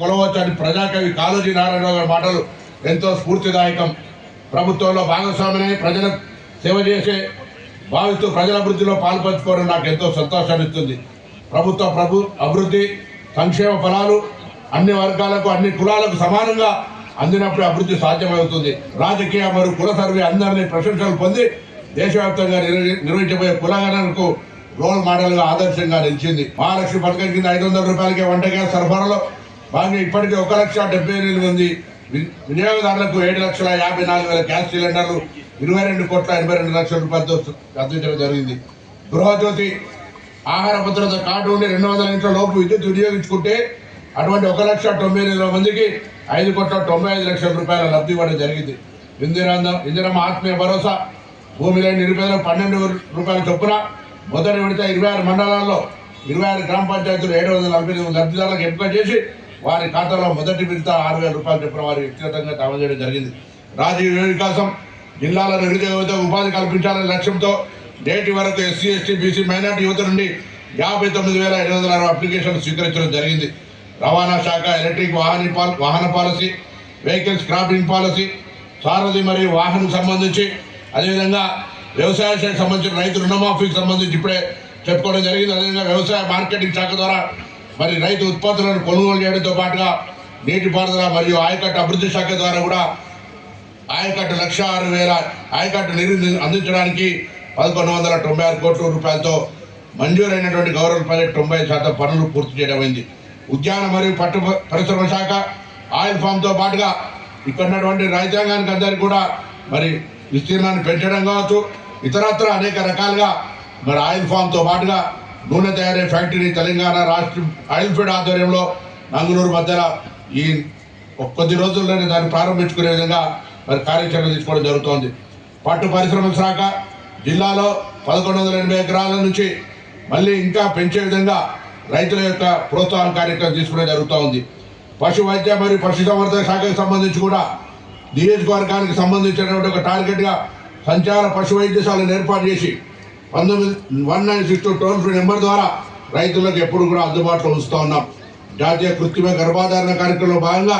కొలవచ్చని ప్రజాకవి కాళోజీ నారాయణరావు గారి మాటలు ఎంతో స్ఫూర్తిదాయకం. ప్రభుత్వంలో భాగస్వామిని ప్రజల సేవ చేసే భావిస్తూ ప్రజల అభివృద్ధిలో పాల్పంచుకోవడం నాకు ఎంతో సంతోషాన్ని ఇస్తుంది ప్రభుత్వ ప్రభు అభివృద్ధి సంక్షేమ ఫలాలు అన్ని వర్గాలకు అన్ని కులాలకు సమానంగా అందినప్పుడు అభివృద్ధి సాధ్యమవుతుంది. రాజకీయ మరియు కుల సర్వే అందరినీ ప్రశంసలు పొంది దేశవ్యాప్తంగా నిర్వహించబోయే కులగణనకు రోల్ మోడల్గా ఆదర్శంగా నిలిచింది. మహాలక్ష్మి పథకం కింద ఐదు వందల రూపాయలకి వంట గ్యాస్ సరఫరాలో భాగంగా ఇప్పటికే ఒక లక్ష డెబ్బై ఎనిమిది మంది వి- వినియోగదారులకు ఏడు లక్షల యాభై నాలుగు వేల గ్యాస్ సిలిండర్లు ఇరవై రెండు కోట్ల ఎనభై రెండు లక్షల రూపాయలతో అందించడం జరిగింది. గృహజ్యోతి ఆహార భద్రత కార్డు ఉండి రెండు వందల ఇంట్లో లోపు విద్యుత్ వినియోగించుకుంటే అటువంటి ఒక లక్ష తొంభై ఎనిమిది మందికి ఐదు కోట్ల తొంభై ఐదు లక్షల రూపాయల లబ్ధి ఇవ్వడం జరిగింది. ఇందిరా ఇందిరమ్మ ఆత్మీయ భరోసా భూమి లేని నిరుపేదలకు పన్నెండు రూపాయల చొప్పున మొదటి విడత ఇరవై ఆరు మండలాల్లో ఇరవై ఆరు గ్రామ పంచాయతీలు ఏడు వందల నలభై ఎనిమిది లబ్ధిదారులకు ఎంపిక చేసి వారి ఖాతాలో మొదటి విడత ఆరు వేల రూపాయలు చెప్పిన వారి వ్యక్తిగతంగా జమ చేయడం జరిగింది. రాజీవ్ వికాసం జిల్లాలో నిరుద్యోగ ఉపాధి కల్పించాలనే లక్ష్యంతో నేటి వరకు ఎస్సీ ఎస్టీ బీసీ మైనార్టీ యువత నుండి యాభై తొమ్మిది వేల ఐదు వందల అరవై అప్లికేషన్లు స్వీకరించడం జరిగింది. రవాణా శాఖ ఎలక్ట్రిక్ వాహన వాహన policy vehicle scrapping policy Sarathi మరియు వాహనం సంబంధించి అదేవిధంగా వ్యవసాయ శాఖకు సంబంధించిన రైతు రుణమాఫీకి సంబంధించి ఇప్పుడే చెప్పుకోవడం జరిగింది. అదేవిధంగా వ్యవసాయ మార్కెటింగ్ శాఖ ద్వారా మరి రైతు ఉత్పత్తులను కొనుగోలు చేయడంతో పాటుగా నీటిపారుదల మరియు ఆయకట్టు అభివృద్ధి శాఖ ద్వారా కూడా ఆయకట్టు లక్ష ఆరు వేల ఆయకట్టు నీరు అందించడానికి పదకొండు వందల తొంభై ఆరు కోట్ల రూపాయలతో మంజూరైనటువంటి గౌరవ ప్రాజెక్టు తొంభై శాతం పనులు పూర్తి చేయడం ఉద్యాన మరియు పట్టు పరిశ్రమ శాఖ ఆయిల్ ఫామ్తో పాటుగా ఇక్కడ ఉన్నటువంటి రైతాంగానికి అందరికీ కూడా మరి విస్తీర్ణాన్ని పెంచడం కావచ్చు. ఇతరత్ర అనేక రకాలుగా మరి ఆయిల్ ఫామ్తో పాటుగా నూనె తయారీ ఫ్యాక్టరీ తెలంగాణ రాష్ట్ర ఆయిల్ఫీడ్ ఆధ్వర్యంలో నంగునూరు మధ్యలో ఈ కొద్ది రోజుల్లోనే దాన్ని ప్రారంభించుకునే విధంగా మరి కార్యాచరణ తీసుకోవడం జరుగుతోంది. పట్టు పరిశ్రమ శాఖ జిల్లాలో పదకొండు వందల ఎనభై ఎకరాల నుంచి మళ్ళీ ఇంకా పెంచే విధంగా రైతుల యొక్క ప్రోత్సాహం కార్యక్రమం తీసుకోవడం జరుగుతూ ఉంది పశు వైద్య మరియు పశుసంవర్ధక శాఖకు సంబంధించి కూడా నియోజకవర్గానికి సంబంధించినటువంటి ఒక టార్గెట్గా సంచార పశు వైద్యశాలను ఏర్పాటు చేసి పంతొమ్మిది one nine six two toll free number ద్వారా రైతులకు ఎప్పుడు కూడా అందుబాటులో ఉంచుతూ ఉన్నాం. జాతీయ కృత్రిమ గర్భాధారణ కార్యక్రమంలో భాగంగా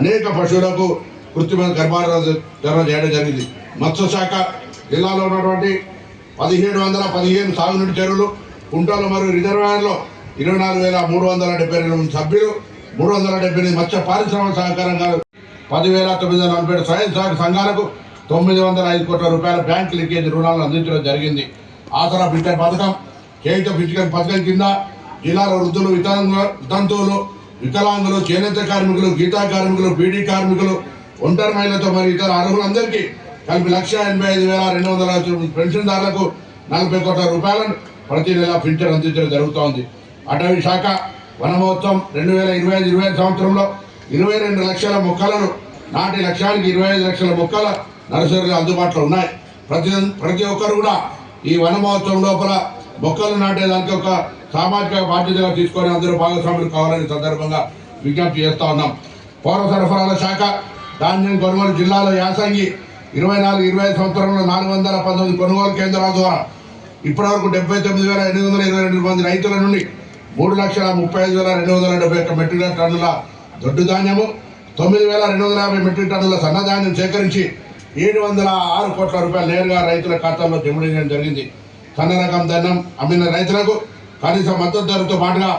అనేక పశువులకు కృత్రిమ గర్భాధారణ చేయడం జరిగింది. మత్స్య శాఖ జిల్లాలో ఉన్నటువంటి పదిహేడు వందల పదిహేను సాగునీటి చెరువులు కుంటలు మరియు రిజర్వాయర్లో ఇరవై నాలుగు వేల మూడు వందల డెబ్బై రెండు సభ్యులు మూడు వందల డెబ్బై ఎనిమిది మత్స్య పారిశ్రామిక సహకారంగా పదివేల తొమ్మిది వందల నలభై ఏడు స్వయం సహాయక సంఘాలకు తొమ్మిది వందల ఐదు కోట్ల రూపాయల బ్యాంక్ లింకేజ్ రుణాలను అందించడం జరిగింది. ఆసరా బిడ్డ పథకం కేట బిడ్డ పథకం కింద జిల్లాలో వృద్ధులు వితంగు వితంతువులు వికలాంగులు చేనేత కార్మికులు గీతా కార్మికులు బీడీ కార్మికులు ఒంటరి మహిళతో మరియు ఇతర అర్హులందరికీ కలిపి లక్ష ఎనభై ఐదు వేల రెండు వందల పెన్షన్దారులకు నలభై కోట్ల రూపాయలను ప్రతి నెల పింఛన్ అందించడం జరుగుతోంది. అటవీ శాఖ వనమహోత్సవం రెండు వేల ఇరవై ఐదు ఇరవై ఐదు సంవత్సరంలో ఇరవై రెండు లక్షల మొక్కలను నాటి లక్షానికి ఇరవై ఐదు లక్షల మొక్కల నర్సరీలు అందుబాటులో ఉన్నాయి. ప్రతి ప్రతి ఒక్కరు కూడా ఈ వన మహోత్సవం లోపల మొక్కలు నాటేదానికి ఒక సామాజిక బాధ్యతగా తీసుకొని అందరూ భాగస్వాములు కావాలని సందర్భంగా విజ్ఞప్తి చేస్తా ఉన్నాం. పౌర సరఫరాల శాఖ ధాన్యం కొనుగోలు జిల్లాలో యాసంగి ఇరవై నాలుగు ఇరవై ఐదు సంవత్సరంలో నాలుగు వందల పంతొమ్మిది కొనుగోలు కేంద్రాల ద్వారా ఇప్పటివరకు డెబ్బై తొమ్మిది వేల ఎనిమిది వందల ఇరవై రెండు మంది రైతుల నుండి మూడు లక్షల ముప్పై ఐదు వేల రెండు వందల డెబ్బై ఒక్క మెట్రిక్ టన్నుల దొడ్డు ధాన్యము తొమ్మిది వేల రెండు వందల యాభై మెట్రిక్ టన్నుల సన్నధాన్యం సేకరించి ఏడు వందల ఆరు కోట్ల రూపాయలు నేరుగా రైతుల ఖాతాల్లో జమ చేయడం జరిగింది. కన్న రకం ధాన్యం అమ్మిన రైతులకు కనీస మద్దతు ధరతో పాటుగా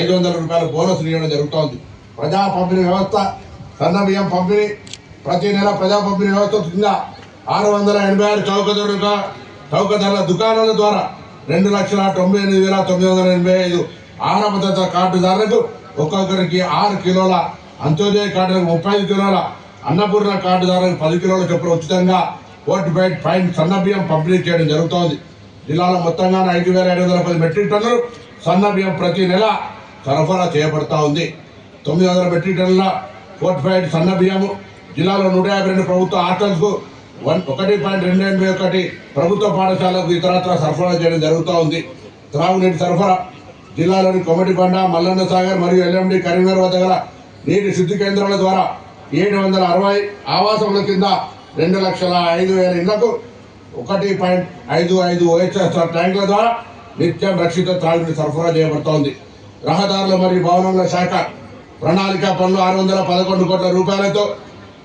ఐదు వందల రూపాయల బోనస్ ఇవ్వడం జరుగుతోంది. ప్రజా పంపిణీ వ్యవస్థ సన్న బియ్యం పంపిణీ ప్రతి నెల ప్రజా పంపిణీ వ్యవస్థ కింద ఆరు వందల ఎనభై ఆరు చౌక ధరలుగా చౌక ధరల దుకాణాల ద్వారా రెండు లక్షల తొంభై ఎనిమిది వేల తొమ్మిది వందల ఎనభై ఐదు ఆహార భద్రత కార్డుదారులకు ఒక్కొక్కరికి ఆరు కిలోల అంత్యోదయ కార్డులకు ముప్పై ఐదు కిలోల అన్నపూర్ణ కార్డుదారులకు పది కిలోల చొప్పున ఉచితంగా కోర్టు బయట ఫైన్ సన్న బియ్యం పంపిణీ చేయడం జరుగుతోంది. జిల్లాలో మొత్తంగా ఐదు వేల ఐదు వందల పది మెట్రిక్ టన్నులు సన్న బియ్యం ప్రతి నెల సరఫరా చేయబడతా ఉంది. తొమ్మిది వందల మెట్రిక్ టన్నుల ఫోర్టిఫైడ్ సన్న బియ్యము జిల్లాలో నూట యాభై రెండు ప్రభుత్వ హాస్టల్స్కు వన్ ఒకటి పాయింట్ రెండు ఎనభై ఒకటి ప్రభుత్వ పాఠశాలకు ఇతరత్ర సరఫరా చేయడం జరుగుతూ ఉంది. త్రాగునీటి సరఫరా జిల్లాలోని కొమటిబండ మల్లన్న సాగర్ మరియు ఎల్ఎండి కరీంనగర్ వద్ద గల నీటి శుద్ధి కేంద్రాల ద్వారా ఏడు వందల అరవై ఆవాసముల కింద రెండు లక్షల ఐదు వేల ఇళ్ళకు ఒకటి పాయింట్ ఐదు ఐదు ఓహెచ్ఎస్ ట్యాంకుల ద్వారా నిత్యం రక్షిత త్రాగునీటి సరఫరా చేయబడుతోంది. రహదారులు మరియు భవనముల శాఖ ప్రణాళిక పనులు ఆరు వందల పదకొండు కోట్ల రూపాయలతో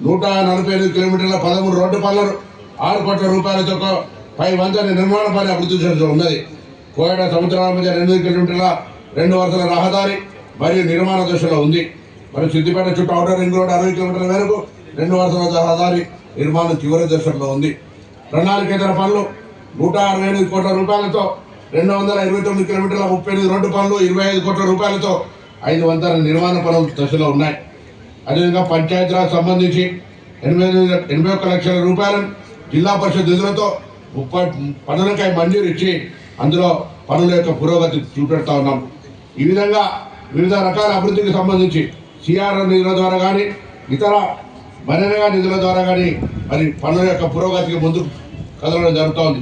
నూట నలభై ఐదు కిలోమీటర్ల పదమూడు రోడ్డు పనులను ఆరు కోట్ల రూపాయలతో పై వంతెన నిర్మాణ పని అభివృద్ధి చేస్తూ ఉన్నది. కోయడ సముద్రాల మధ్య ఎనిమిది కిలోమీటర్ల రెండు వరుసల రహదారి మరియు నిర్మాణ దశలో ఉంది. మరి సిద్దిపేట చుట్టూ అవుటర్ రింగ్ రోడ్ అరవై కిలోమీటర్ల మేరకు రెండు వరుసల రహదారి నిర్మాణం చివరి దశలో ఉంది. ప్రణాళికేతర పనులు నూట అరవై ఎనిమిది కోట్ల రూపాయలతో రెండు వందల ఇరవై తొమ్మిది కిలోమీటర్ల ముప్పై ఎనిమిది రోడ్డు పనులు ఇరవై ఐదు కోట్ల రూపాయలతో ఐదు వందల నిర్మాణ పనులు దశలో ఉన్నాయి. అదేవిధంగా పంచాయతీరాజ్ సంబంధించి ఎనిమిది ఎనభై ఒక్క లక్షల రూపాయలను జిల్లా పరిషత్ నిధులతో ముప్పై పనులకై మంజూరు ఇచ్చి అందులో పనుల యొక్క పురోగతి చూపెడతా ఉన్నాం. ఈ విధంగా వివిధ రకాల అభివృద్ధికి సంబంధించి సిఆర్ఎం నిధుల ద్వారా కానీ ఇతర మరినగా నిధుల ద్వారా కానీ మరి పనుల యొక్క పురోగతికి ముందుకు కదలడం జరుగుతోంది.